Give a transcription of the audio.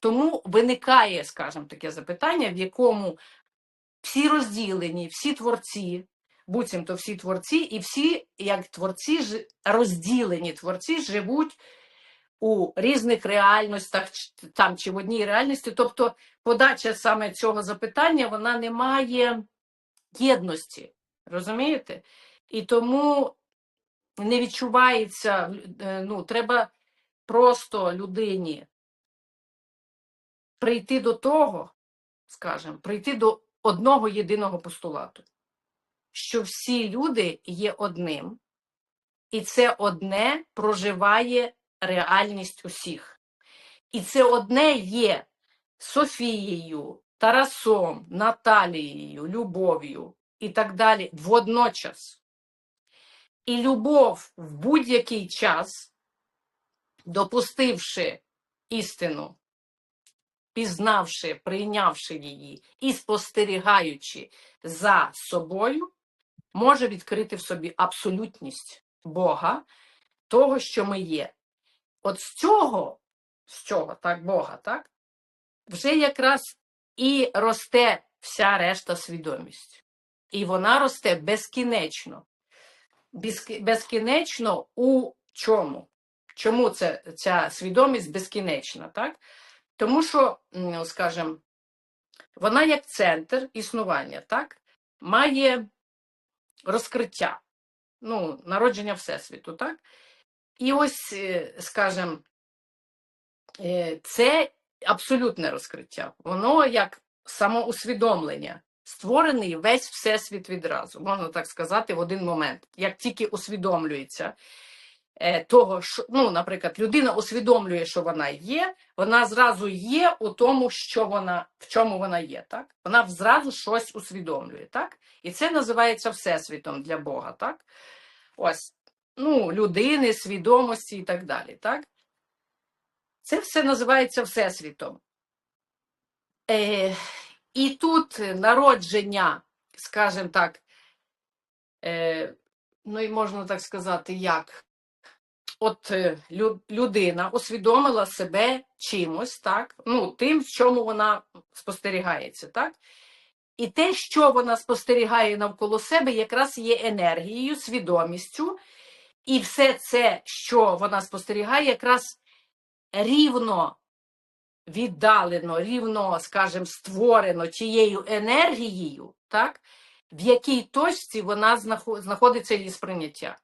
Тому виникає, скажімо, таке запитання, в якому всі розділені, всі творці, буцімто всі творці, і всі, як творці, розділені творці живуть у різних реальностях, там чи в одній реальності. Тобто, подача саме цього запитання вона не має єдності. Розумієте? І тому не відчувається, е, ну, треба просто людині прийти до того, скажімо, прийти до одного єдиного постулату, що всі люди є одним, і це одне проживає реальність усіх. І це одне є Софією, Тарасом, Наталією, Любов'ю і так далі водночас. І любов в будь-який час, допустивши істину, пізнавши, прийнявши її і спостерігаючи за собою, може відкрити в собі абсолютність Бога, того, що ми є. От з цього, з цього, так, Бога, так, вже якраз і росте вся решта свідомість. І вона росте безкінечно. Безкінечно у чому? Чому це, ця свідомість безкінечна? Так? Тому що, скажімо, вона як центр існування, так? має розкриття, ну, народження Всесвіту, так? І ось, е, скажімо, е, це абсолютне розкриття. Воно як самоусвідомлення. Створений весь всесвіт відразу, можна так сказати, в один момент. Як тільки усвідомлюється того, що, ну, наприклад, людина усвідомлює, що вона є, вона зразу є у тому, що вона, в чому вона є. Так? Вона зразу щось усвідомлює. Так? І це називається всесвітом для Бога. Так? Ось, ну, людини, свідомості і так далі. Так? Це все називається Всесвітом. Е, і тут народження, скажімо так, е, ну і можна так сказати, як от е, людина усвідомила себе чимось, так, ну, тим, в чому вона спостерігається, так? І те, що вона спостерігає навколо себе, якраз є енергією, свідомістю, і все це, що вона спостерігає, якраз рівно віддалено, рівно, скажімо, створено тією енергією, так, в якій точці вона знаходиться її сприйняття.